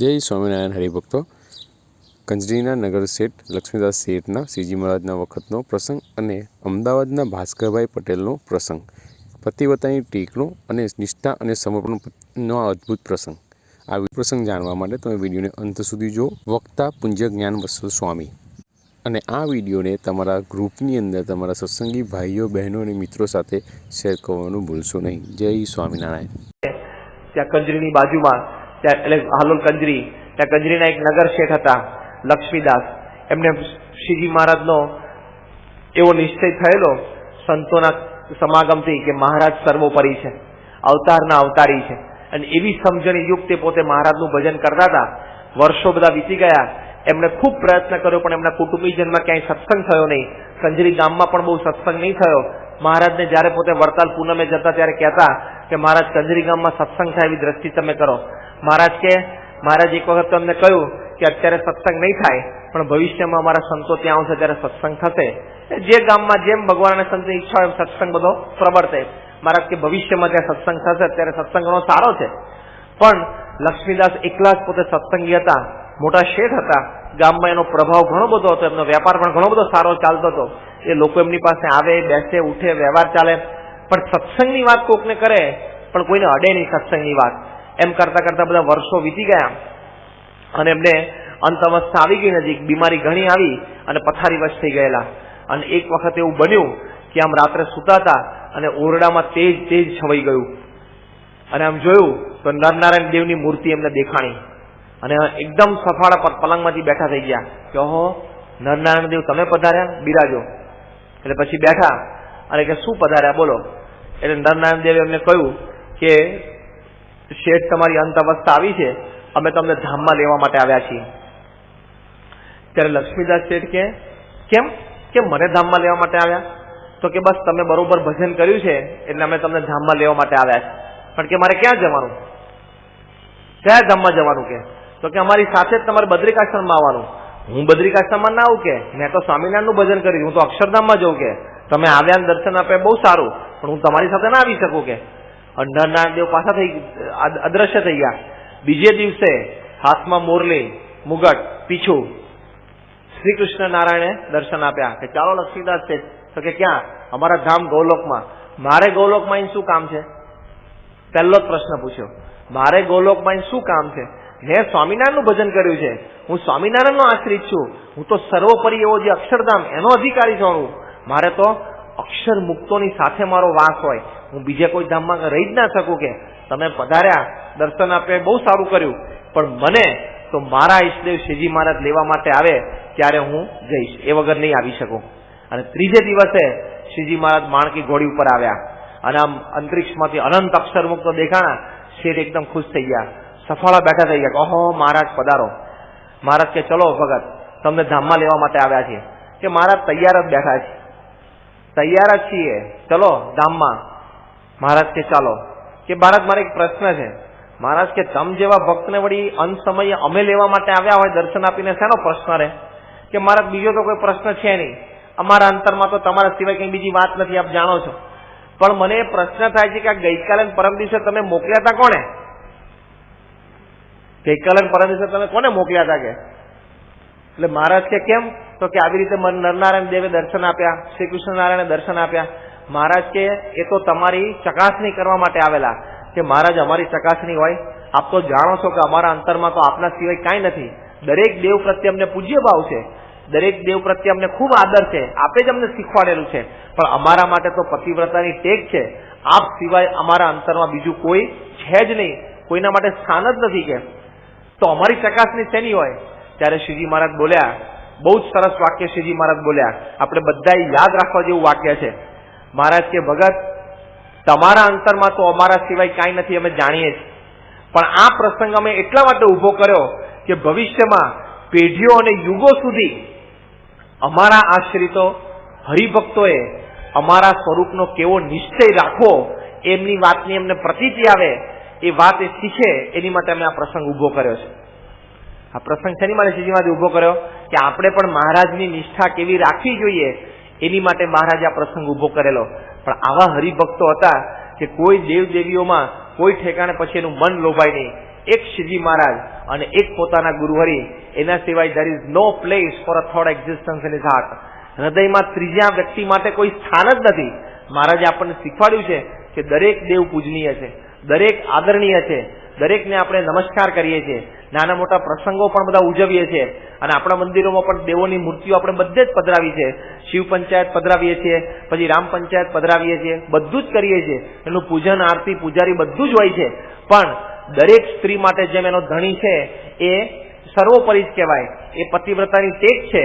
જય સ્વામિનારાયણ હરિભક્તો. કંજરીના નગર શેઠ લક્ષ્મીદાસ શેઠના શ્રીજી મહારાજના વખતનો પ્રસંગ અને અમદાવાદના ભાસ્કરભાઈ પટેલનો પ્રસંગ. પતિવતાની ટીકનો અને નિષ્ઠા અને સમર્પણનો અદ્ભુત પ્રસંગ. આ પ્રસંગ જાણવા માટે તમે વિડીયોને અંત સુધી જો વક્તા પુંજ જ્ઞાન વસલ સ્વામી. અને આ વિડીયોને તમારા ગ્રુપની અંદર તમારા સત્સંગી ભાઈઓ, બહેનો અને મિત્રો સાથે શેર કરવાનું ભૂલશો નહીં. જય સ્વામિનારાયણ. ત્યાં કંજરીની બાજુમાં એટલે હાલોલ કંજરી, ત્યાં કંજરીના એક નગર શેઠ હતા, લક્ષ્મીદાસ. એમને શ્રીજી મહારાજનો એવો નિશ્ચય થયેલો સંતોના સમાગમથી કે મહારાજ સર્વોપરી છે, અવતારના અવતારી છે. અને એવી સમજણી યુક્ત પોતે મહારાજનું ભજન કરતા હતા. વર્ષો બધા વીતી ગયા. એમણે ખૂબ પ્રયત્ન કર્યો, પણ એમના કુટુંબીજનમાં ક્યાંય સત્સંગ થયો નહીં. કંજરી ગામમાં પણ બહુ સત્સંગ નહીં થયો. મહારાજને જ્યારે પોતે વડતાલ પૂનમે જતા ત્યારે કહેતા કે મહારાજ કંજરી ગામમાં સત્સંગ થાય એવી દ્રષ્ટિ તમે કરો. મહારાજ કે, મહારાજ, એક વખત તમને કહ્યું કે અત્યારે સત્સંગ નહીં થાય, પણ ભવિષ્યમાં અમારા સંતો ત્યાં આવશે ત્યારે સત્સંગ થશે. જે ગામમાં જેમ ભગવાન અને સંતની ઈચ્છા હોય એમ સત્સંગ બધો પ્રવર્તે. મહારાજ કે, ભવિષ્યમાં ત્યાં સત્સંગ થશે, અત્યારે સત્સંગ સારો છે. પણ લક્ષ્મીદાસ એકલા જ પોતે સત્સંગી હતા, મોટા શેઠ હતા. ગામમાં એનો પ્રભાવ ઘણો બધો હતો, એમનો વેપાર પણ ઘણો બધો સારો ચાલતો હતો. એ લોકો એમની પાસે આવે, બેસે, ઉઠે, વ્યવહાર ચાલે. પણ સત્સંગની વાત કોકને કરે, પણ કોઈને અડે નહીં સત્સંગની વાત. એમ કરતા કરતા બધા વર્ષો વીતી ગયા. અને એમને અંત આવી ગઈ નજીક. બીમારી ઘણી આવી અને પથારીવશ થઈ ગયેલા. અને એક વખત એવું બન્યું કે આમ રાત્રે સૂતા અને ઓરડામાં તેજ તેજ છવાઈ ગયું. અને આમ જોયું તો નરનારાયણ દેવની મૂર્તિ એમને દેખાણી. અને એકદમ સફાળા પર પલંગમાંથી બેઠા થઈ ગયા. કે ઓહો, નરનારાયણ દેવ તમે પધાર્યા? બિરાજો. એટલે પછી બેઠા અને કે, શું પધાર્યા? બોલો. એટલે નરનારાયણ દેવે એમને કહ્યું કે શેઠ તમારી અંત અવસ્થા આવી છે, અમે તમને ધામમાં લેવા માટે આવ્યા છીએ. ત્યારે લક્ષ્મીદાસ શેઠ કે, કેમ? કેમ મને ધામમાં લેવા માટે આવ્યા? તો કે, બસ તમે બરોબર ભજન કર્યું છે, એટલે અમે તમને ધામમાં લેવા માટે આવ્યા છે. પણ કે, મારે ક્યાં જવાનું? કયા ધામમાં જવાનું? કે, તો કે, અમારી સાથે જ તમારે બદ્રિકાશ્રમમાં આવવાનું. હું બદ્રિકાશ્રમમાં ના આવું કે? મેં તો સ્વામિનારાયણનું ભજન કર્યું, હું તો અક્ષરધામમાં જઉં કે? તમે આવ્યા દર્શન આપે બહુ સારું, પણ હું તમારી સાથે ના આવી શકું કે? નરનારાયણ દેવ પાછા થઈ અદ્રશ્ય થઈ ગયા. બીજે દિવસે હાથમાં મોરલી, મુગટ, પીછું શ્રી કૃષ્ણ નારાયણે દર્શન આપ્યા કે ચાલો લક્ષ્મીદાસ છે. તો કે ક્યાં? અમારા ધામ ગૌલોકમાં. મારે ગૌલોકમાં શું કામ છે? પહેલો જ પ્રશ્ન પૂછ્યો. મારે ગૌલોકમાં શું કામ છે? મેં સ્વામિનારાયણનું ભજન કર્યું છે. હું સ્વામિનારાયણનો આશ્રિત છું. હું તો સર્વોપરી એવો જે અક્ષરધામ, એનો અધિકારી છું મારે તો અક્ષર મુક્તોની સાથે મારો વાસ હોય. હું બીજે કોઈ ધામમાં રહી જ ના શકું કે તમે પધાર્યા, દર્શન આપે, બહુ સારું કર્યું. પણ મને તો મારા ઈષ્ટદેવ શ્રીજી મહારાજ લેવા માટે આવે ત્યારે હું જઈશ. એ વગર નહીં આવી શકું. અને ત્રીજે દિવસે શ્રીજી મહારાજ માણકી ઘોડી ઉપર આવ્યા. અને આમ અંતરિક્ષમાંથી અનંત અક્ષર મુક્ત દેખાણા, શેઠ એકદમ ખુશ થઈ ગયા. સફાળા બેઠા થઈ ગયા. ઓહો, મહારાજ, પધારો. મહારાજ કે, ચલો ભગત, તમને ધામમાં લેવા માટે આવ્યા છે કે મહારાજ તૈયાર જ બેઠા છે. તૈયાર જ છીએ. ચલો, ધામમાં. મહારાજ કે ચાલો. કે મહારાજ, મારે એક પ્રશ્ન છે. મહારાજ કે તમ જેવા ભક્તને વળી અંત સમયે અમે લેવા માટે આવ્યા હોય દર્શન આપીને શેનો પ્રશ્ન રહે? કે મહારાજ, બીજો તો કોઈ પ્રશ્ન છે નહીં. અમારા અંતરમાં તો તમારા સિવાય કઈ બીજી વાત નથી, આપ જાણો છો. પણ મને એ પ્રશ્ન થાય છે કે આ ગઈકાલે પરમ દિવસે તમે મોકલ્યા હતા કોને ગઈકાલે પરમ દિવસે તમે કોને મોકલ્યા હતા કે? એટલે મહારાજ કે કેમ? તો કે આવી રીતે નરનારાયણ દેવે દર્શન આપ્યા શ્રી કૃષ્ણ નારાયણે દર્શન આપ્યા. મહારાજ કે, એ તો તમારી ચકાસણી કરવા માટે આવેલા. કે મહારાજ, અમારી ચકાસણી હોય. આપ તો જાણો છો કે અમારા અંતરમાં તો આપના સિવાય કાંઈ નથી. દરેક દેવ પ્રત્યે અમને પૂજ્ય ભાવ છે. દરેક દેવ પ્રત્યે અમને ખૂબ આદર છે. આપે જ અમને શીખવાડેલું છે. પણ અમારા માટે તો પતિવ્રતાની ટેક છે. આપ સિવાય અમારા અંતરમાં બીજું કોઈ છે જ નહીં. કોઈના માટે સ્થાન જ નથી કે. તો અમારી ચકાસણી શેની હોય? ત્યારે શ્રીજી મહારાજ બોલ્યા, બહુ જ સરસ વાક્ય શ્રીજી મહારાજ બોલ્યા. આપણે બધાએ યાદ રાખવા જેવું વાક્ય છે. મહારાજ કે, ભગત, તમારા અંતરમાં તો અમારા સિવાય કાંઈ નથી, અમે જાણીએ છીએ. પણ આ પ્રસંગ અમે એટલા માટે ઊભો કર્યો કે ભવિષ્યમાં પેઢીઓ અને યુગો સુધી અમારા આશ્રિતો, હરિભક્તોએ અમારા સ્વરૂપનો કેવો નિશ્ચય રાખવો, એમની વાતની એમને પ્રતીતિ આવે, એ વાત એ શીખે, એની માટે અમે આ પ્રસંગ ઊભો કર્યો છે. આ પ્રસંગ શેની માટે શ્રીજીમાંથી ઊભો કર્યો? કે આપણે પણ મહારાજની નિષ્ઠા કેવી રાખવી જોઈએ એની માટે મહારાજે આ પ્રસંગ ઊભો કરેલો. પણ આવા હરિભક્તો હતા કે કોઈ દેવ દેવીઓમાં કોઈ ઠેકાણે પછી એનું મન લોભાય નહીં. એક શ્રીજી મહારાજ અને એક પોતાના ગુરુહરિ, એના સિવાય there is no place for a third existence in is heart હૃદયમાં ત્રીજા વ્યક્તિ માટે કોઈ સ્થાન જ નથી. મહારાજે આપણને શીખવાડ્યું છે કે દરેક દેવ પૂજનીય છે, દરેક આદરણીય છે દરેકને આપણે નમસ્કાર કરીએ છીએ. નાના મોટા પ્રસંગો પણ બધા ઉજવીએ છીએ. અને આપણા મંદિરોમાં પણ દેવોની મૂર્તિઓ આપણે બધે જ પધરાવી છે શિવ પંચાયત પધરાવીએ છીએ, પછી રામ પંચાયત પધરાવીએ છીએ, બધું જ કરીએ છીએ. એનું પૂજન, આરતી, પૂજારી બધું જ હોય છે. પણ દરેક સ્ત્રી માટે જેમ એનો ધણી છે, એ સર્વોપરી જ કહેવાય. એ પતિવ્રતાની ટેક છે.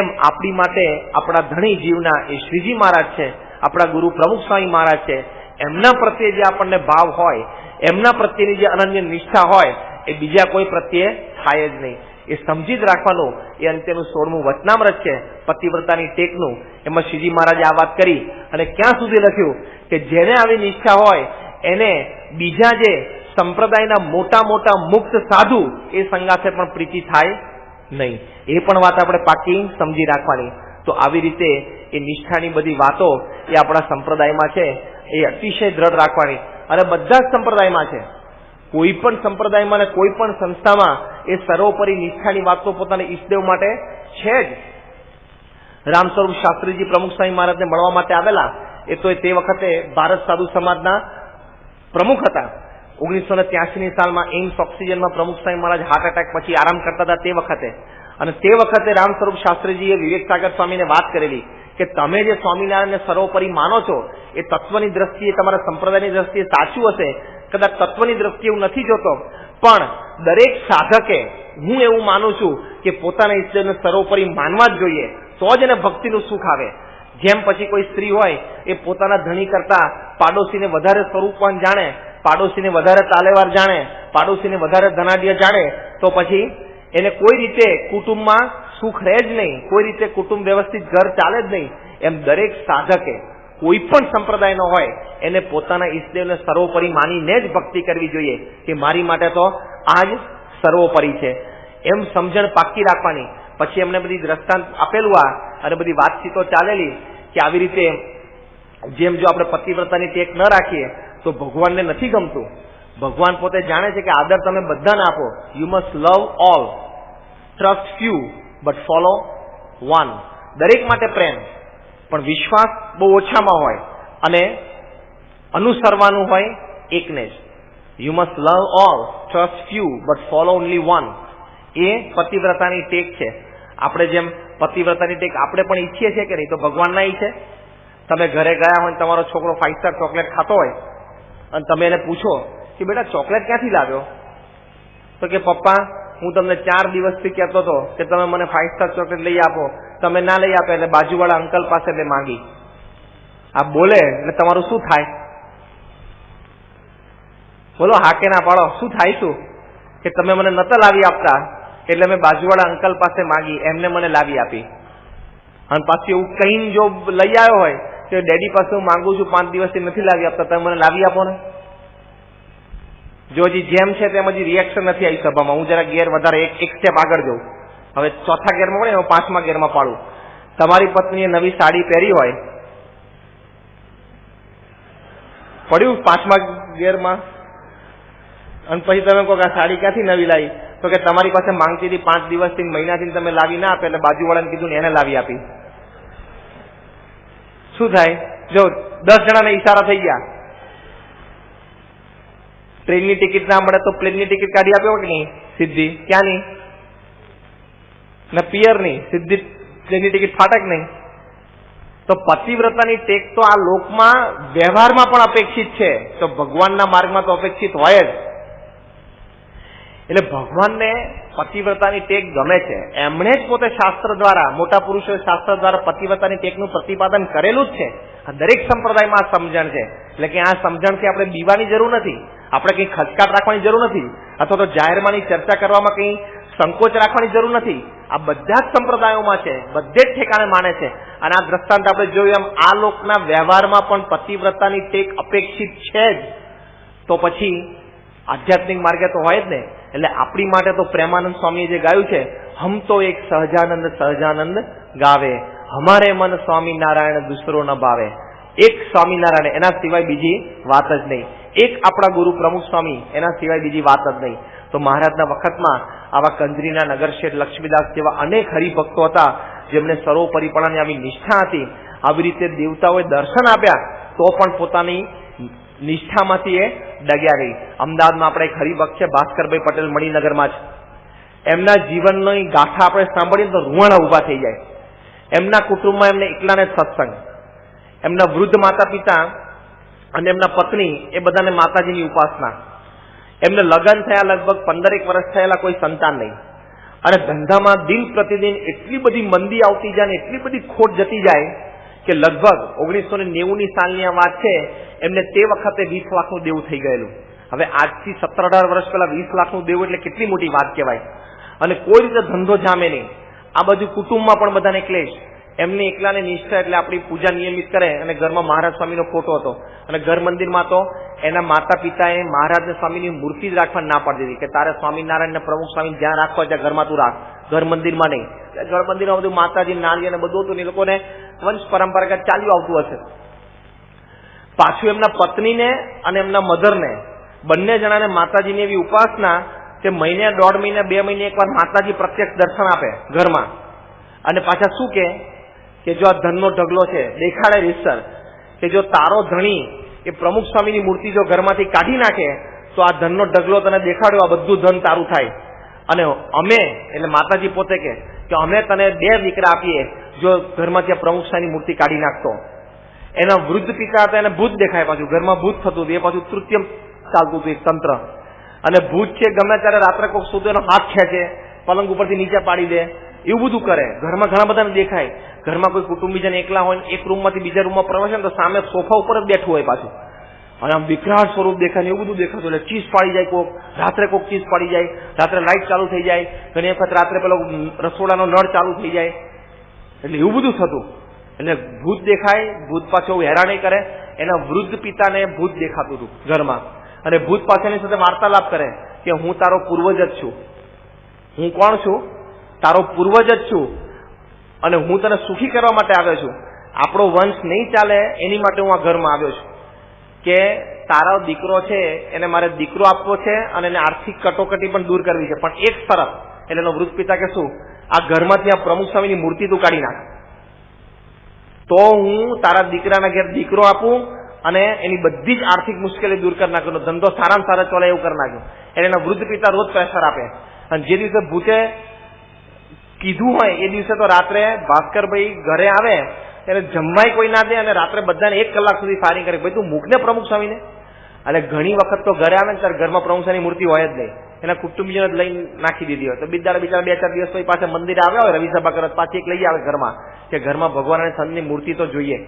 એમ આપણી માટે આપણા ધણી જીવના એ શ્રીજી મહારાજ છે. આપણા ગુરુ પ્રમુખ સ્વામી મહારાજ છે. એમના પ્રત્યે જે આપણને ભાવ હોય એમના પ્રત્યેની જે અનન્ય નિષ્ઠા હોય, એ બીજા કોઈ પ્રત્યે થાય જ નહીં. એ સમજી જ રાખવાનું. એ અંત્યનું સોળમું વચનામ્રત છે, પતિવ્રતાની ટેકનું. એમાં શ્રીજી મહારાજે આ વાત કરી અને ક્યાં સુધી લખ્યું કે જેને આવી નિષ્ઠા હોય, એને બીજા જે સંપ્રદાયના મોટા મોટા મુક્ત સાધુ, એ સંગાથે પણ પ્રીતિ થાય નહીં. એ પણ વાત આપણે પાકી સમજી રાખવાની. તો આવી રીતે એ નિષ્ઠાની બધી વાતો એ આપણા સંપ્રદાયમાં છે, એ અતિશય દ્રઢ રાખવાની. અને બધા જ સંપ્રદાયમાં છે. કોઈ પણ સંપ્રદાયમાં અને કોઈ પણ સંસ્થામાં એ સર્વોપરી નિષ્ઠાની વાત તો પોતાના ઈષ્ટદેવ માટે છે જ. રામ સ્વરૂપ શાસ્ત્રીજી પ્રમુખ સ્વામી મહારાજને મળવા માટે આવેલા, એ તો તે વખતે ભારત સાધુ સમાજના પ્રમુખ હતા. ઓગણીસો ને ત્યાસીની સાલમાં એમ્સ ઓક્સિજનમાં પ્રમુખ સ્વામી મહારાજ હાર્ટ એટેક પછી આરામ કરતા હતા તે વખતે. અને તે વખતે રામ સ્વરૂપ શાસ્ત્રીજીએ વિવેક સાગર સ્વામીને વાત કરેલી. કે તમે જે સ્વામિનારાયણને સર્વોપરી માનો છો, એ તત્વની દ્રષ્ટિએ તમારા સંપ્રદાયની દ્રષ્ટિએ સાચું હશે? કદાચ તત્વની દ્રષ્ટિએ હું નથી જોતો. પણ દરેક સાધકે, હું એવું માનું છું કે પોતાના ઈશ્વરને સર્વોપરી માનવા જ જોઈએ. તો જ એને ભક્તિનું સુખ આવે. જેમ પછી કોઈ સ્ત્રી હોય, એ પોતાના ધણી કરતા પાડોશીને વધારે સ્વરૂપવાન જાણે, પાડોશીને વધારે તાલેવાર જાણે, પાડોશીને વધારે ધનાઢ્ય જાણે, તો પછી એને કોઈ રીતે કુટુંબમાં સુખ રહે જ નહીં, કોઈ રીતે કુટુંબ વ્યવસ્થિત ઘર ચાલે જ નહીં. એમ દરેક સાધકે, કોઈ પણ સંપ્રદાયનો હોય, એને પોતાના ઈષ્ટદેવને સર્વોપરી માનીને જ ભક્તિ કરવી જોઈએ કે મારી માટે તો આ જ સર્વોપરી છે. એમ સમજણ પાકી રાખવાની. પછી એમને બધી દ્રષ્ટાંત આપેલું આ અને બધી વાતચીતો ચાલેલી કે આવી રીતે જેમ જો આપણે પતિવ્રતાની ટેક ન રાખીએ, તો ભગવાનને નથી ગમતું. ભગવાન પોતે જાણે છે કે આદર તમે બધાને આપો. You must love all trust few but follow one દરેક માટે પ્રેમ, પણ વિશ્વાસ બહુ ઓછામાં હોય અને અનુસરવાનું હોય એકને જ you must love all trust few but follow only one એ પતિવ્રતાની ટેક છે. આપણે જેમ પતિવ્રતાની ટેક આપણે પણ ઈચ્છીએ છીએ કે નહીં, તો ભગવાનના ઈચ્છે. તમે ઘરે ગયા હોય તમારો છોકરો ફાઇવ સ્ટાર ચોકલેટ ખાતો હોય, અને તમે એને પૂછો કે બેટા ચોકલેટ ક્યાંથી લાવ્યો? તો કે, પપ્પા હું તમને ચાર દિવસથી કહેતો હતો કે તમે મને ફાઈવ સ્ટાર ચોકલેટ લઈ આપો. તમે ના લઈ આપે એટલે બાજુવાળા અંકલ પાસે એટલે માંગી. આ બોલે એટલે તમારું શું થાય? બોલો હા ના પાડો. શું થાય શું? કે તમે મને નતા લાવી આપતા એટલે મેં બાજુવાળા અંકલ પાસે માંગી, એમને મને લાવી આપી. અને પાછી એવું કઈ જો લઈ આવ્યો હોય, કે ડેડી પાસે હું માંગુ છું, પાંચ દિવસથી નથી લાવી આપતા, તમે મને લાવી આપો ને? જો હજી જેમ છે તેમ હજી રિએક્શન નથી આવી સભામાં. હું જરા ગેર વધારે એક એક સ્ટેપ આગળ જઉં. હવે ચોથા ગેરમાં પડે હું પાંચમા ગેરમાં પાડું. તમારી પત્નીએ નવી સાડી પહેરી હોય, પડ્યું પાંચમા ગેરમાં અને પછી તમે કહો કે આ સાડી ક્યાંથી નવી લાવી? તો કે તમારી પાસે માંગતી હતી પાંચ દિવસથી મહિનાથી તમે લાવી ના આપે, એટલે બાજુવાળાને કીધું એને લાવી આપી. શું થાય? જો દસ જણાને ઈશારા થઈ ગયા. ટ્રેનની ટિકિટ ના મળે તો પ્લેનની ટિકિટ કાઢી આપ્યો કે નહીં? સીધી ક્યાંની? ને પિયરની. સીધી પ્લેનની ટિકિટ ફાટક નહીં? તો પતિવ્રતાની ટેક તો આ લોકમાં વ્યવહારમાં પણ અપેક્ષિત છે. તો ભગવાનના માર્ગમાં તો અપેક્ષિત હોય જ. એટલે ભગવાનને પતિવ્રતાની ટેક ગમે છે. એમણે જ પોતે શાસ્ત્ર દ્વારા મોટા પુરુષો શાસ્ત્ર દ્વારા પતિવ્રતાની ટેકનું પ્રતિપાદન કરેલું જ છે. આ દરેક સંપ્રદાયમાં આ સમજણ છે. એટલે કે આ સમજણથી આપણે બીવાની જરૂર નથી. આપણે કંઈ ખચકાટ રાખવાની જરૂર નથી. અથવા તો જાહેરમાંની ચર્ચા કરવામાં કંઈ સંકોચ રાખવાની જરૂર નથી. આ બધા જ સંપ્રદાયોમાં છે, બધે જ ઠેકાણે માને છે. અને આ દ્રષ્ટાંત આપણે જોયું એમ, આ લોકના વ્યવહારમાં પણ પતિવ્રતાની ટેક અપેક્ષિત છે જ. તો પછી આધ્યાત્મિક માર્ગે તો હોય જ ને. એટલે આપણી માટે તો પ્રેમાનંદ સ્વામીએ જે ગાયું છે, હમ તો એક સહજાનંદ સહજાનંદ ગાવે, હમારે મન સ્વામી નારાયણ દુસરો ન ભાવે. એક સ્વામિનારાયણ એના સિવાય બીજી વાત જ નહીં. એક આપણા ગુરુ પ્રમુખ સ્વામી, એના સિવાય બીજી વાત જ નહીં. તો મહારાજના વખતમાં આવા કંજરીના નગરશેઠ લક્ષ્મીદાસ જેવા અનેક હરિભક્તો હતા, જેમને સર્વોપરીપણાની આવી નિષ્ઠા હતી. આવી રીતે દેવતાઓએ દર્શન આપ્યા, તો પણ પોતાની નિષ્ઠામાંથી એ ડગ્યા ગઈ અમદાવાદમાં આપણે એક હરિભક્ત છે, ભાસ્કરભાઈ પટેલ મણિનગરમાં છે એમના જીવનની ગાથા આપણે સાંભળીએ તો રૂવાણા ઊભા થઈ જાય. એમના કુટુંબમાં એમને એકલાને સત્સંગ. એમના વૃદ્ધ માતા પિતા અને એમના પત્ની એ બધાને માતાજીની ઉપાસના. એમને લગ્ન થયા લગભગ પંદરેક વર્ષ થયેલા કોઈ સંતાન નહીં. અને ધંધામાં દિન પ્રતિદિન એટલી બધી મંદી આવતી જાય ને એટલી બધી ખોટ જતી જાય કે લગભગ ઓગણીસો ને નેવુંની સાલની આ વાત છે, એમને તે વખતે વીસ લાખનું દેવું થઈ ગયેલું. હવે આજથી સત્તર અઢાર વર્ષ પહેલા વીસ લાખનું દેવું એટલે કેટલી મોટી વાત કહેવાય. અને કોઈ રીતે ધંધો જામે નહીં. આ બધું કુટુંબમાં પણ બધાને ક્લેશ. એમને એકલાને નિષ્ઠા એટલે આપણી પૂજા નિયમિત કરે અને ઘરમાં મહારાજ સ્વામીનો ફોટો હતો. અને ઘર મંદિરમાં તો એના માતા પિતાએ મહારાજ સ્વામીની મૂર્તિ જ રાખવા ના પાડી દીધી કે તારે સ્વામિનારાયણ ને પ્રમુખ સ્વામી જ્યાં રાખવા ત્યાં ઘરમાં તું રાખ. ઘર મંદિરમાં નહીં. ઘર મંદિરમાં બધું માતાજી નાળી અને બધું હતું એ લોકોને વંશ પરંપરાગત ચાલ્યું આવતું હશે. પાછું એમના પત્નીને અને એમના મધરને, બંને જણાને માતાજીની એવી ઉપાસના કે મહિને, દોઢ મહિને, બે મહિને એકવાર માતાજી પ્રત્યક્ષ દર્શન આપે ઘરમાં. અને પાછા શું કે કે જો આ ધનનો ઢગલો છે, દેખાડે રીતસર કે જો તારો ધણી એ પ્રમુખ સ્વામીની મૂર્તિ જો ઘરમાંથી કાઢી નાખે, તો આ ધનનો ઢગલો તને દેખાડ્યો, આ બધું ધન તારું થાય. અને અમે, એટલે માતાજી પોતે કે કે અમે તને બે દીકરા આપીએ, જો ઘરમાંથી આ પ્રમુખ સ્વામીની મૂર્તિ કાઢી નાખતો. એના વૃદ્ધ પિતા હતા, એને ભૂત દેખાય પાછું. ઘરમાં ભૂત થતું હતું, એ પાછું તૃતીય ચાલતું હતું તંત્ર. અને ભૂત છે, ગમે ત્યારે રાત્રે કોઈક સુધી એનો હાથ ખેંચે, પલંગ ઉપરથી નીચે પાડી દે એવું બધું કરે. ઘરમાં ઘણા બધાને દેખાય. ઘરમાં કોઈ કુટુંબીજન એકલા હોય એક રૂમમાંથી બીજા રૂમમાં પ્રવેશે તો સામે સોફા ઉપર જ બેઠું હોય પાછું. અને આમ વિકરાળ સ્વરૂપ દેખાય ને એવું બધું દેખાતું એટલે ચીસ પાડી જાય કોક, રાત્રે કોક ચીસ પાડી જાય. રાત્રે લાઇટ ચાલુ થઈ જાય. ઘણી વખત રાત્રે પેલો રસોડાનો નળ ચાલુ થઈ જાય. એટલે એવું બધું થતું. એટલે ભૂત દેખાય, ભૂત પાછો હેરાની કરે. એના વૃદ્ધ પિતાને ભૂત દેખાતું હતું ઘરમાં. અને ભૂત પાછળની સાથે વાર્તાલાપ કરે કે હું તારો પૂર્વજ જ છું. હું કોણ છું? તારો પૂર્વજ જ છું અને હું તને સુખી કરવા માટે આવ્યો છું. આપણો વંશ નહીં ચાલે એની માટે હું આ ઘરમાં આવ્યો છું. કે તારો દીકરો છે, એને મારે દીકરો આપવો છે અને એને આર્થિક કટોકટી પણ દૂર કરવી છે. પણ એક શરત એટલે એનો વૃદ્ધ પિતા કે શું? આ ઘરમાંથી આ પ્રમુખ સ્વામીની મૂર્તિ તું કાઢી નાખ. તો હું તારા દીકરાના ઘેર દીકરો આપું અને એની બધી જ આર્થિક મુશ્કેલી દૂર કરી નાખ્યો ધંધો સારામાં સારા ચોલે એવું કરી નાખ્યું એટલે એના વૃદ્ધ પિતા રોજ પ્રેશર આપે. અને જે દિવસે ભૂતે કીધું હોય એ દિવસે તો રાત્રે ભાસ્કરભાઈ ઘરે આવે, ત્યારે જમવાય કોઈ ના દે અને રાત્રે બધાને એક કલાક સુધી ફાયરિંગ કરે. ભાઈ, તું મૂકને પ્રમુખ સ્વામીને? એટલે ઘણી વખત તો ઘરે આવે ને ત્યારે ઘરમાં પ્રમુખ સ્વામી મૂર્તિ હોય જ નહીં. એના કુટુંબીઓને જ લઈને નાખી દીધી હોય. તો બિચારા બિચારા બે ચાર દિવસ પછી પાસે મંદિરે આવ્યા હોય રવિસભા કરત પાછી એક લઈ આવે ઘરમાં. કે ઘરમાં ભગવાન અને સંતની મૂર્તિ તો જોઈએ.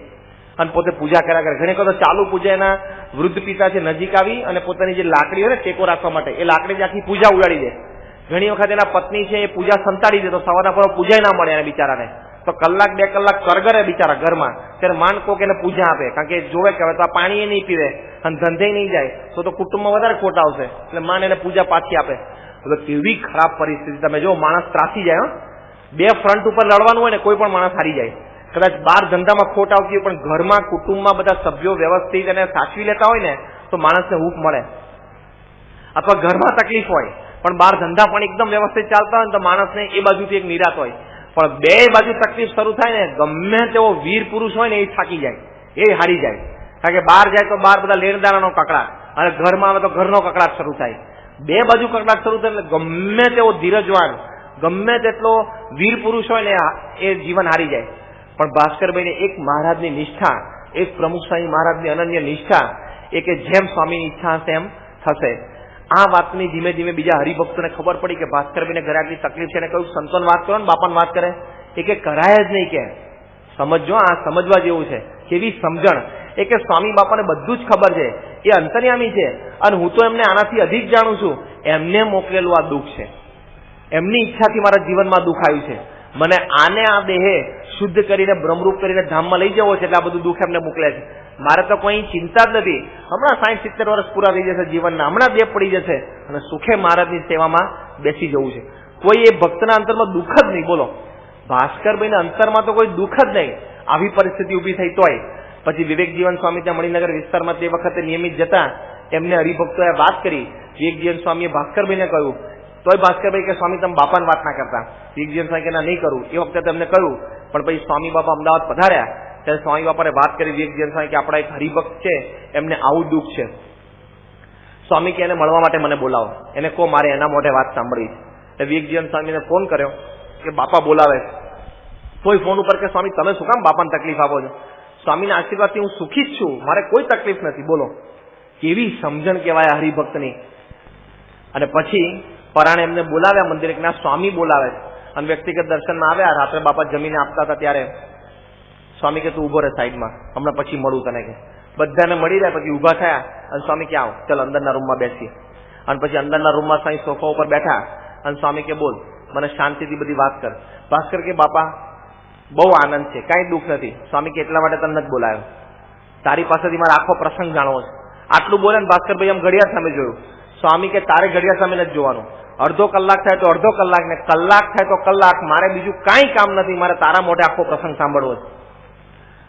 અને પોતે પૂજા કર્યા કરે. ઘણી વખત ચાલુ પૂજા એના વૃદ્ધ પિતા છે નજીક આવી અને પોતાની જે લાકડી હોય ને ટેકો રાખવા માટે, એ લાકડી આખી પૂજા ઉડાડી દે. ઘણી વખત એના પત્ની છે એ પૂજા સંતાડી દે તો સવારના પર પૂજા ના મળે એને બિચારાને. તો કલાક બે કલાક કરગરે બિચારા ઘરમાં. ત્યારે માન કોક એને પૂજા આપે. કારણ કે જોવે કે હવે તો આ પાણી નહીં પીવે અને ધંધે નહીં જાય. તો તો કુટુંબમાં વધારે ખોટ આવશે. એટલે માન એને પૂજા પાછી આપે. તો કેવી ખરાબ પરિસ્થિતિ. તમે જો માણસ ત્રાસી જાય બે ફ્રન્ટ ઉપર લડવાનું હોય ને કોઈ પણ માણસ હારી જાય. કદાચ બાર ધંધામાં ખોટ આવતી હોય, પણ ઘરમાં, કુટુંબમાં બધા સભ્યો વ્યવસ્થિત અને સાચવી લેતા હોય ને, તો માણસને હૂફ મળે. અથવા ઘરમાં તકલીફ હોય. પણ બહાર ધંધા પણ એકદમ વ્યવસ્થિત ચાલતા હોય તો માણસને એ બાજુથી એક નિરાત હોય. પણ બે બાજુ તકલીફ શરૂ થાય ને, ગમે તેવો વીર પુરુષ હોય ને, એ થાકી જાય. એ હારી જાય. કારણ કે બહાર જાય તો બહાર બધા લેણદારાનો કકડાટ. અને ઘરમાં આવે તો ઘરનો કકડાટ શરૂ થાય. બે બાજુ કકડાટ શરૂ થાય એટલે ગમે તેવો ધીરજવાન, ગમે તેટલો વીર પુરુષ હોય ને, એ જીવન હારી જાય. પણ ભાસ્કરભાઈને એક મહારાજની નિષ્ઠા, એક પ્રમુખ સ્વામી મહારાજની અનન્ય નિષ્ઠા, એ કે જેમ સ્વામીની ઈચ્છા હશે એમ થશે. આ વાતની ધીમે ધીમે બીજા હરિભક્તોને ખબર પડી કે ભાસ્કરભાઈને ઘરે આટલી તકલીફ છે અને કહ્યું, સંતોન વાત કરો ને, બાપાને વાત કરે. એ કે, કરાય જ નહીં કે. સમજો આ સમજવા જેવું છે. કેવી સમજણ? એ કે, સ્વામી બાપાને બધું જ ખબર છે. એ અંતર્યામી છે. અને હું તો એમને આનાથી અધિક જાણું છું. એમને મોકલેલું આ દુઃખ છે. એમની ઈચ્છાથી મારા જીવનમાં દુઃખ આવ્યું છે. મને આને આ દેહે શુદ્ધ કરીને, બ્રહ્મરૂપ કરીને ધામમાં લઈ જવો છે એટલે આ બધું દુઃખ એમને મોકલે છે. મારે તો કોઈ ચિંતા જ નથી. હમણાં સાઠ સિત્તેર વર્ષ પૂરા થઈ જશે જીવનના, હમણાં દેહ પડી જશે. અને સુખે મહારાજની સેવામાં બેસી જવું છે. કોઈ એ ભક્તના અંતરમાં દુઃખ જ નહીં, બોલો. ભાસ્કરભાઈના અંતરમાં તો કોઈ દુઃખ જ નહીં. આવી પરિસ્થિતિ ઊભી થઈ તોય. પછી વિવેક જીવન સ્વામી ત્યાં મણિનગર વિસ્તારમાં તે વખતે નિયમિત જતા એમને હરિભક્તોએ વાત કરી. વિવેક જીવન સ્વામીએ ભાસ્કરભાઈને કહ્યું. તોય ભાસ્કરભાઈ કે, સ્વામી, તમે બાપાની વાત ના કરતા. વિવેક જીવન સ્વામી કે ના, નહીં કરું. એ વખતે તમને કહ્યું, પણ પછી સ્વામી બાપા અમદાવાદ પધાર્યા. ત્યારે સ્વામી બાપાને વાત કરી વિવેક સ્વામી, કે આપણા એક હરિભક્ત છે, એમને આવું દુઃખ છે. સ્વામી કે, એને મળવા માટે મને બોલાવો. એને કહો, મારે એના મોઢે વાત સાંભળવી છે. વિવેક જીવન સ્વામીને ફોન કર્યો, કે બાપા બોલાવે કોઈ ફોન ઉપર કે, સ્વામી, તમે શું કામ બાપાને તકલીફ આપો છો? સ્વામીના આશીર્વાદથી હું સુખી જ છું, મારે કોઈ તકલીફ નથી. બોલો. કેવી સમજણ કહેવાય હરિભક્તની. અને પછી પરાણે એમને બોલાવ્યા, મંદિરે ના, સ્વામી બોલાવે અને વ્યક્તિગત દર્શનમાં આવ્યા, રાત્રે બાપા જમીને આપતા હતા ત્યારે સ્વામી કે તું ઊભો રહે સાઈડમાં. હમણાં પછી મળું તને કે. બધાને મળી રહ્યા પછી ઊભા થયા અને સ્વામી કે આવો, ચાલ અંદરના રૂમમાં બેસીએ. અને પછી અંદરના રૂમમાં સાંઈ સોફા ઉપર બેઠા અને સ્વામી કે બોલ, મને શાંતિથી બધી વાત કર. ભાસ્કર કે, બાપા, બહુ આનંદ છે, કાંઈ દુઃખ નથી. સ્વામી કે, એટલા માટે તને નથી બોલાયો. તારી પાસેથી મારે આખો પ્રસંગ જાણવો છે. આટલું બોલે ને ભાસ્કરભાઈ આમ ઘડિયાળ સામે જોયું. સ્વામી કે, તારે ઘડિયાળ સામે નથી જોવાનું. અડધો કલાક થાય તો અડધો કલાક ને કલાક થાય તો કલાક. મારે બીજું કાંઈ કામ નથી. મારે તારા મોઢે આખો પ્રસંગ સાંભળવો છે.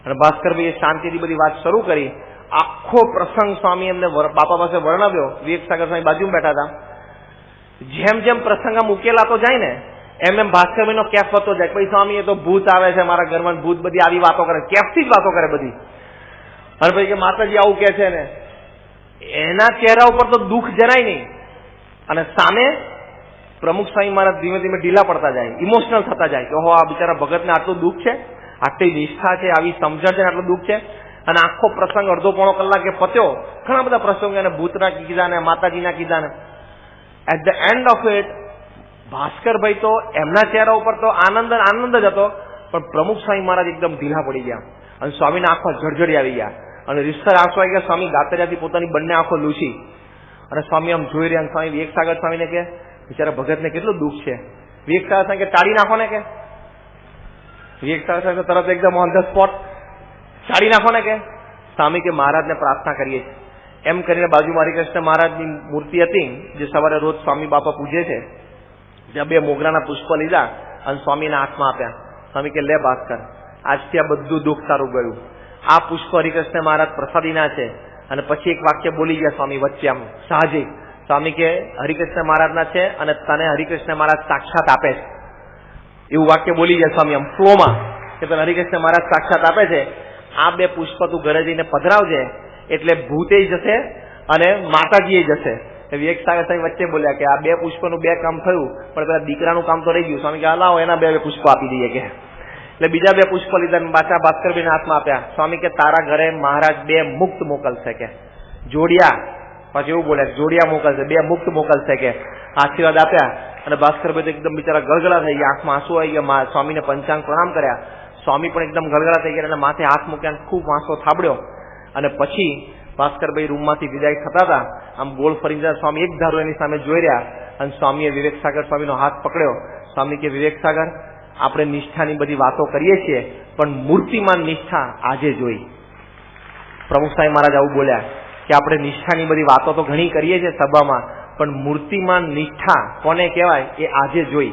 અને ભાસ્કરભાઈએ શાંતિથી બધી વાત શરૂ કરી. આખો પ્રસંગ સ્વામી એમને બાપા પાસે વર્ણવ્યો. વિવેક સાગર સ્વામી બાજુમાં બેઠા હતા. જેમ જેમ પ્રસંગ આમ ઉકેલાતો જાય ને, એમ એમ ભાસ્કરભાઈનો કેફ વધતો જાય ભાઈ સ્વામી, એ તો ભૂત આવે છે મારા ઘરમાં, ભૂત બધી આવી વાતો કરે કેફથી જ વાતો કરે બધી. અને પછી કે માતાજી આવું કે છે ને, એના ચહેરા ઉપર તો દુઃખ જરાય નહીં. અને સામે પ્રમુખ સ્વામી મારા ધીમે ધીમે ઢીલા પડતા જાય, ઇમોશનલ થતા જાય કે, ઓહો, આ બિચારા ભગતને આટલું દુઃખ છે? આટલી નિષ્ઠા છે, આવી સમજણ છે આટલું દુઃખ છે? અને આખો પ્રસંગ અડધો પોણો કલાકે પત્યો. ઘણા બધા પ્રસંગો એને ભૂતના કીધા ને માતાજીના કીધા ને at the end of it Bhaskarbhai તો એમના ચહેરા ઉપર તો આનંદ આનંદ જ હતો. પણ પ્રમુખ સ્વામી મહારાજ એકદમ ઢીલા પડી ગયા. અને સ્વામીના આંખો જળજળી આવી ગયા. અને રીસર આંખો આવી ગયા. સ્વામી ગાતરિયાથી પોતાની બંને આંખો લૂછી. અને સ્વામી આમ જોઈ રહ્યા સ્વામી વિવેક સાગર સ્વામીને કે બિચારા ભગતને કેટલું દુઃખ છે? વિવેક સાગર સ્વામી કે ટાળી નાખો ને કે. સાગર સ્વામી તો તરત એકદમ ઓન ધ સ્પોટ ચાડી નાખો ને કે? સ્વામી કે મહારાજને પ્રાર્થના કરીએ છીએ. એમ કરીને બાજુમાં હરિકૃષ્ણ મહારાજની મૂર્તિ હતી, જે સવારે રોજ સ્વામી બાપા પૂજે છે. ત્યાં બે મોગરાના પુષ્પ લીધા અને સ્વામીના હાથમાં આપ્યા. સ્વામી કે, લે ભાસ્કર, આજથી આ બધું દુઃખ તારું ગયું. આ પુષ્પ હરિકૃષ્ણ મહારાજ પ્રસાદીના છે. અને પછી એક વાક્ય બોલી ગયા સ્વામી વચ્ચે આમ સાહજિક સ્વામી કે, હરિકૃષ્ણ મહારાજના છે અને તને હરિકૃષ્ણ મહારાજ સાક્ષાત આપે છે. એવું વાક્ય બોલી જાય સ્વામી આમ ફ્લોમાં, કે તને હરિકૃષ્ણ મહારાજ સાક્ષાત આપે છે, આ બે પુષ્પ તું ઘરે જઈને પધરાવજે, એટલે ભૂતે જશે અને માતાજીએ જશે. વિવેક સાગર સ્વામી વચ્ચે બોલ્યા કે આ બે પુષ્પનું બે કામ થયું, પણ પેલા દીકરાનું કામ તો રહી ગયું. સ્વામી કે લાવો, એના બે પુષ્પ આપી દઈએ, કે. એટલે બીજા બે પુષ્પ લીધા પાછા ભાસ્કરભાઈને હાથમાં આપ્યા. સ્વામી કે, તારા ઘરે મહારાજ બે મુક્ત મોકલશે, કે. જોડિયા, પછી એવું બોલ્યા જોડિયા મોકલશે, બે મુક્ત મોકલશે, કે. આશીર્વાદ આપ્યા. અને ભાસ્કરભાઈ તો એકદમ બિચારા ગળગળા થઈ ગયા, આંખમાં આંસુ આવી ગયા સ્વામીને પંચાંગ પ્રણામ કર્યા. સ્વામી પણ એકદમ ગળગળા થઈ ગયા અને માથે હાથ મૂક્યા ખૂબ વાંસો થાબડ્યો. અને પછી ભાસ્કરભાઈ રૂમમાંથી વિદાય થતા હતા. આમ ગોળ ફરી જતા સ્વામી એક ધારો એની સામે જોઈ રહ્યા અને સ્વામીએ વિવેક સાગર સ્વામીનો હાથ પકડ્યો. સ્વામી કે, વિવેક સાગર, આપણે નિષ્ઠાની બધી વાતો કરીએ છીએ, પણ મૂર્તિમાન નિષ્ઠા આજે જોઈ. પ્રમુખ સાહેબ મહારાજ આવું બોલ્યા કે, આપણે નિષ્ઠાની બધી વાતો તો ઘણી કરીએ છીએ સભામાં પણ મૂર્તિમાન નિષ્ઠા કોને કહેવાય? એ આજે જોઈ.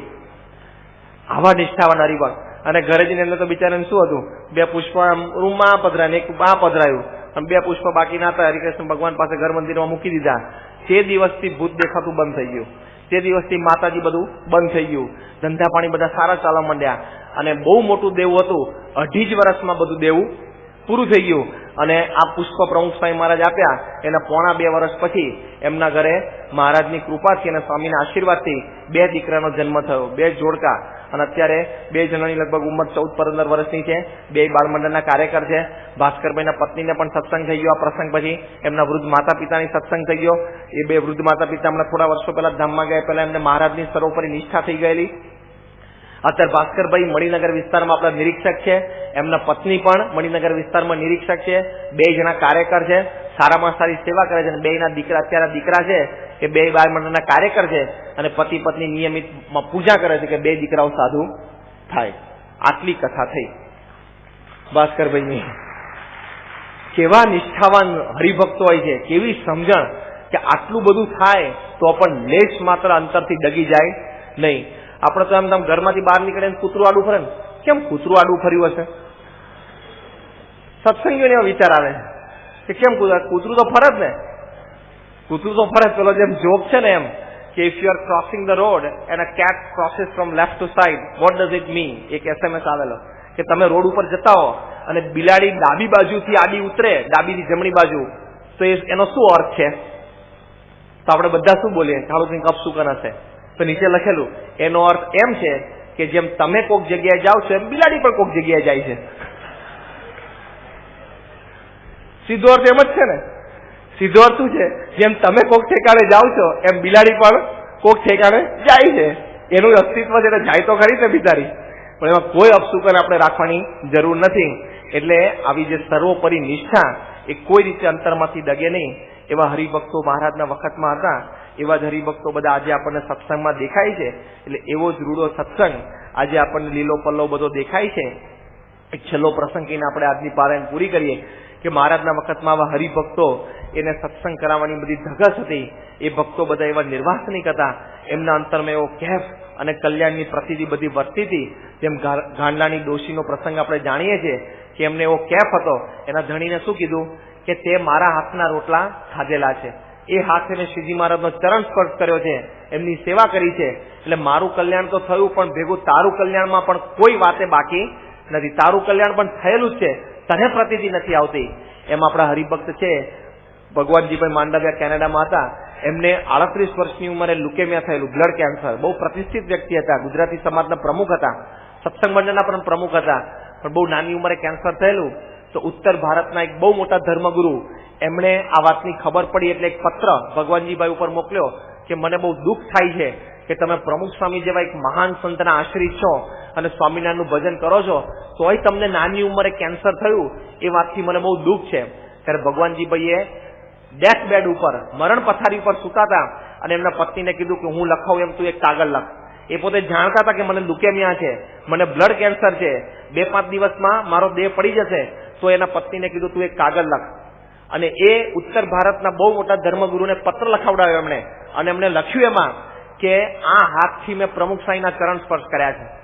આવા નિષ્ઠાવાન હરિભક્ત. અને ઘરે જઈને એટલે તો બિચારાને શું હતું? બે પુષ્પ રૂમમાં આ પધરાય એક આ પધરાયું. અને બે પુષ્પ બાકી ના હતા, હરિકૃષ્ણ ભગવાન પાસે ઘર મંદિરમાં મૂકી દીધા. તે દિવસથી ભૂત દેખાતું બંધ થઈ ગયું. તે દિવસથી માતાજી બધું બંધ થઈ ગયું. ધંધા પાણી બધા સારા ચાલવા માંડ્યા. અને બહુ મોટું દેવું હતું. અઢી જ વર્ષમાં બધું દેવું પૂરું થઈ ગયું. અને આ પુષ્પ પ્રમુખ સ્વામી મહારાજ આપ્યા. એના પોણા બે વર્ષ પછી એમના ઘરે મહારાજની કૃપાથી અને સ્વામીના આશીર્વાદથી બે દીકરાનો જન્મ થયો. બે જોડકા. અને અત્યારે બે જણાની લગભગ ઉંમર ચૌદ પંદર વર્ષની છે. બે બાળમંડળના કાર્યકર છે. ભાસ્કરભાઈના પત્નીને પણ સત્સંગ થઈ ગયો આ પ્રસંગ પછી. એમના વૃદ્ધ માતા પિતાની સત્સંગ થઈ ગયો. એ બે વૃદ્ધ માતા પિતા હમણાં થોડા વર્ષો પહેલા ધામમાં ગયા. પહેલા એમને મહારાજની સર્વોપરી નિષ્ઠા થઈ ગયેલી. અત્યારે ભાસ્કરભાઈ મણિનગર વિસ્તારમાં આપણા નિરીક્ષક છે. એમના પત્ની પણ મણિનગર વિસ્તારમાં નિરીક્ષક છે. બે જણા કાર્યકર છે. સારામાં સારી સેવા કરે છે અને બેના દીકરા અત્યારે દીકરા છે કે બે બાર મંડળના કાર્યકર છે અને પતિ પત્ની નિયમિત પૂજા કરે છે કે બે દીકરાઓ સાધુ થાય. આટલી કથા થઈ. ભાસ્કરભાઈની કેવા નિષ્ઠાવાન હરિભક્તો હોય છે. કેવી સમજણ કે આટલું બધું થાય તો પણ લેશ માત્ર અંતરથી ડગી જાય નહીં. આપણે તો એમ તમે ઘરમાંથી બહાર નીકળે કૂતરું આડું ફરે ને. કેમ કૂતરું આડું ફર્યું હશે? સત્સંગીઓને એવો વિચાર આવે કે કેમ કૂતરા તો ફરે જ ને. કૂતરું તો ફરે પેલો જેમ જોક છે ને એમ કે if you are crossing the road and a cat crosses from left to side what does it mean એક એસએમએસ આવેલો કે તમે રોડ ઉપર જતા હો અને બિલાડી ડાબી બાજુથી આડી ઉતરે, ડાબીથી જમણી બાજુ. તો એ એનો શું અર્થ છે? તો આપણે બધા શું બોલીએ? ચાલો કંઈક અપસુકન હશે તો નીચે લખેલું. એનો અર્થ એમ છે કે જેમ તમે કોક જગ્યાએ જાઓ છો એમ બિલાડી પણ કોક જગ્યાએ જાય છે. સીધો અર્થ એમ જ છે ને? સીધો અર્થ શું છે? જેમ તમે કોક ઠેકાણે જાઓ છો એમ બિલાડી પણ કોક ઠેકાણે જાય છે. એનું અસ્તિત્વ છે જાય તો ખરી ને બિચારી. પણ એમાં કોઈ અપસુકન આપણે રાખવાની જરૂર નથી. એટલે આવી જે સર્વોપરી નિષ્ઠા એ કોઈ રીતે અંતરમાંથી ડગે નહીં. એવા હરિભક્તો મહારાજના વખતમાં હતા. એવા જ હરિભક્તો બધા આજે આપણને સત્સંગમાં દેખાય છે. એટલે એવો જ રૂડો સત્સંગ આજે આપણને લીલો પલ્લો બધો દેખાય છે. એક છેલ્લો પ્રસંગ કહીને આપણે આજની પારાયણ પૂરી કરીએ કે મહારાજના વખતમાં આવા હરિભક્તો એને સત્સંગ કરાવવાની બધી ધગસ હતી. એ ભક્તો બધા એવા નિર્વાસની હતા એમના અંતરમાં એવો કેફ અને કલ્યાણની પ્રતિતિ બધી વર્તી હતી. જેમ ગાંડાની ડોશીનો પ્રસંગ આપણે જાણીએ છીએ કે એમને એવો કેફ હતો. એના ધણીને શું કીધું? કે તે મારા હાથના રોટલા ખાધેલા છે. એ હાથે મેં શ્રીજી મહારાજનો ચરણ સ્પર્શ કર્યો છે, એમની સેવા કરી છે. એટલે મારું કલ્યાણ તો થયું, પણ ભેગું તારું કલ્યાણમાં પણ કોઈ વાતે બાકી નથી. તારું કલ્યાણ પણ થયેલું જ છે. તને પ્રતિથી નથી આવતી. એમ આપણા હરિભક્ત છે. ભગવાનજીભાઈ માંડવિયા કેનેડામાં હતા. એમને આડત્રીસ વર્ષની ઉંમરે લુકેમિયા થયેલું, બ્લડ કેન્સર. બહુ પ્રતિષ્ઠિત વ્યક્તિ હતા. ગુજરાતી સમાજના પ્રમુખ હતા. સત્સંગ મંડળના પણ પ્રમુખ હતા. પણ બહુ નાની ઉંમરે કેન્સર થયેલું. તો ઉત્તર ભારતના એક બહુ મોટા ધર્મગુરુ, એમણે આ વાતની ખબર પડી એટલે એક પત્ર ભગવાનજીભાઈ ઉપર મોકલ્યો કે મને બહુ દુઃખ થાય છે કે તમે પ્રમુખ સ્વામી જેવા એક મહાન સંતના આશ્રિત છો અને સ્વામિનારાયણનું ભજન કરો છો, તોય તમને નાની ઉંમરે કેન્સર થયું, એ વાતથી મને બહુ દુઃખ છે. ત્યારે ભગવાનજીભાઈએ ડેથ બેડ ઉપર, મરણ પથારી ઉપર સૂતા હતા અને એમના પત્નીને કીધું કે હું લખાવું એમ તું એક કાગળ લખ. એ પોતે જાણતા હતા કે મને લુકેમિયા છે, મને બ્લડ કેન્સર છે. બે પાંચ દિવસમાં મારો દેહ પડી જશે, તો એના પત્નીને કીધું, તું એક કાગળ લખ. અને એ ઉત્તર ભારતના બહુ મોટા ધર્મગુરુને પત્ર લખાવડાવ્યો એમણે. અને એમણે લખ્યું એમાં કે, આ હાથથી મેં પ્રમુખ સ્વામીના ચરણ સ્પર્શ કર્યા છે.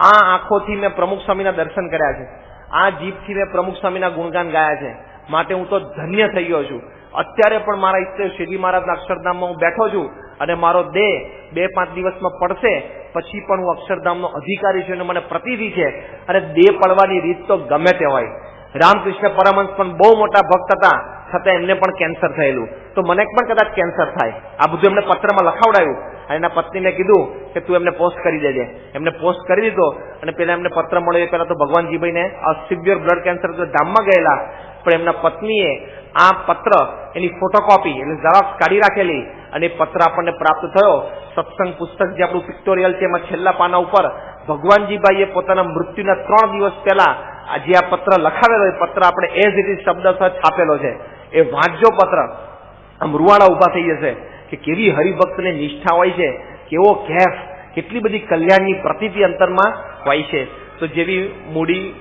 આ આંખોથી મેં પ્રમુખ સ્વામીના દર્શન કર્યા છે. આ જીભથી મેં પ્રમુખ સ્વામીના ગુણગાન ગાયા છે. માટે હું તો ધન્ય થઈ ગયો છું. અત્યારે પણ મારા ઈચ્છે શ્રીજી મહારાજના અક્ષરધામમાં હું બેઠો છું. અને મારો દેહ બે પાંચ દિવસમાં પડશે, પછી પણ હું અક્ષરધામનો અધિકારી છું અને મને પ્રતિધિ છે. અને દેહ પડવાની રીત તો ગમે તે હોય. રામકૃષ્ણ પરમહંસ પણ બહુ મોટા ભક્ત હતા. છતાં એમને પણ કેન્સર થયેલું. તો મને પણ કદાચ કેન્સર થાય. આ બધું એમને પત્રમાં લખાવડાયું. અને એના પત્નીને કીધું કે તું એમને પોસ્ટ કરી દેજે. એમને પોસ્ટ કરી દીધો. અને પેલા એમને પત્ર મળ્યો. એ તો ભગવાનજીભાઈને આ સિવિયર બ્લડ કેન્સર ધામમાં ગયેલા. પણ એમના પત્નીએ આ પત્ર, એની ફોટોકોપી, એટલે ઝેરોક્સ કાઢી રાખેલી. અને પત્ર આપણને પ્રાપ્ત થયો. સત્સંગ પુસ્તક જે આપણું પિક્ટોરિયલ છે એમાં છેલ્લા પાના ઉપર ભગવાનજીભાઈએ પોતાના મૃત્યુના ત્રણ દિવસ પહેલા આજે આ પત્ર લખાવેલો, એ પત્ર આપણે એઝ ઇટ ઇઝ શબ્દ છાપેલો છે. એ વાંચજો પત્ર આમ રૂવાડા ઊભા થઈ જશે કે કેવી હરિભક્તને નિષ્ઠા હોય છે, કેવો કેફ, કેટલી બધી કલ્યાણની પ્રતિતિ અંતરમાં હોય છે. તો જેવી મૂડી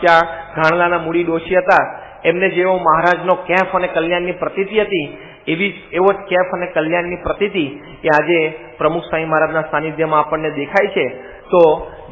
ક્યાં ઘાણલાના મૂડી ડોશી હતા, એમને જેવો મહારાજનો કેફ અને કલ્યાણની પ્રતિતિ હતી, એવી એવો જ કેફ અને કલ્યાણની પ્રતિતિ એ આજે પ્રમુખ સ્વામી મહારાજના સાનિધ્યમાં આપણને દેખાય છે. તો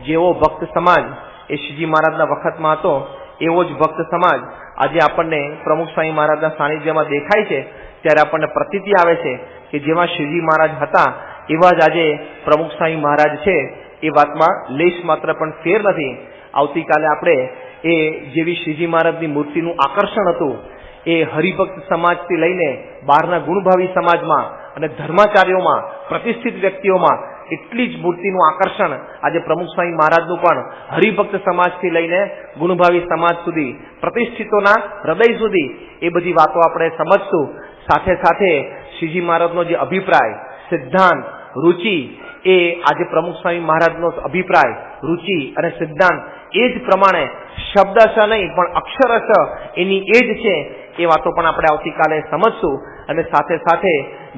જેવો ભક્ત સમાજ એ શ્રીજી મહારાજના વખતમાં હતો એવો જ ભક્ત સમાજ આજે આપણને પ્રમુખ સ્વામી મહારાજના સાનિધ્યમાં દેખાય છે. ત્યારે આપણને પ્રતીતિ આવે છે કે જેમાં શ્રીજી મહારાજ હતા, એવા જ આજે પ્રમુખ સ્વામી મહારાજ છે. એ વાતમાં લેશ માત્ર પણ ફેર નથી. આવતીકાલે આપણે એ જેવી શ્રીજી મહારાજની મૂર્તિનું આકર્ષણ હતું, એ હરિભક્ત સમાજથી લઈને બહારના ગુણભાવી સમાજમાં અને ધર્માચાર્યોમાં, પ્રતિષ્ઠિત વ્યક્તિઓમાં એટલી જ મૂર્તિનું આકર્ષણ આજે પ્રમુખ સ્વામી મહારાજનું પણ હરિભક્ત સમાજથી લઈને ગુણભાવી સમાજ સુધી, પ્રતિષ્ઠિતોના હૃદય સુધી એ બધી વાતો આપણે સમજશું. સાથે સાથે શ્રીજી મહારાજનો જે અભિપ્રાય, સિદ્ધાંત, રુચિ, એ આજે પ્રમુખ સ્વામી મહારાજનો અભિપ્રાય, રુચિ અને સિદ્ધાંત એ જ પ્રમાણે શબ્દશ નહીં પણ અક્ષરશ એની એ જ છે એ વાતો પણ આપણે આવતીકાલે સમજશું અને સાથે સાથે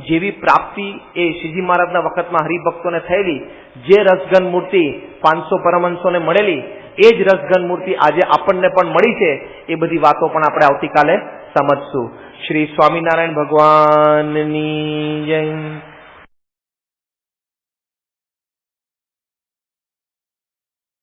જેવી પ્રાપ્તિ એ શ્રીજી મહારાજના વખતમાં હરિભક્તોને થયેલી, જે રસગન મૂર્તિ પાંચસો પરમહંસોને મળેલી, એ જ રસગન મૂર્તિ આજે આપણને પણ મળી છે, એ બધી વાતો પણ આપણે આવતીકાલે સમજશું. શ્રી સ્વામિનારાયણ ભગવાનની જય.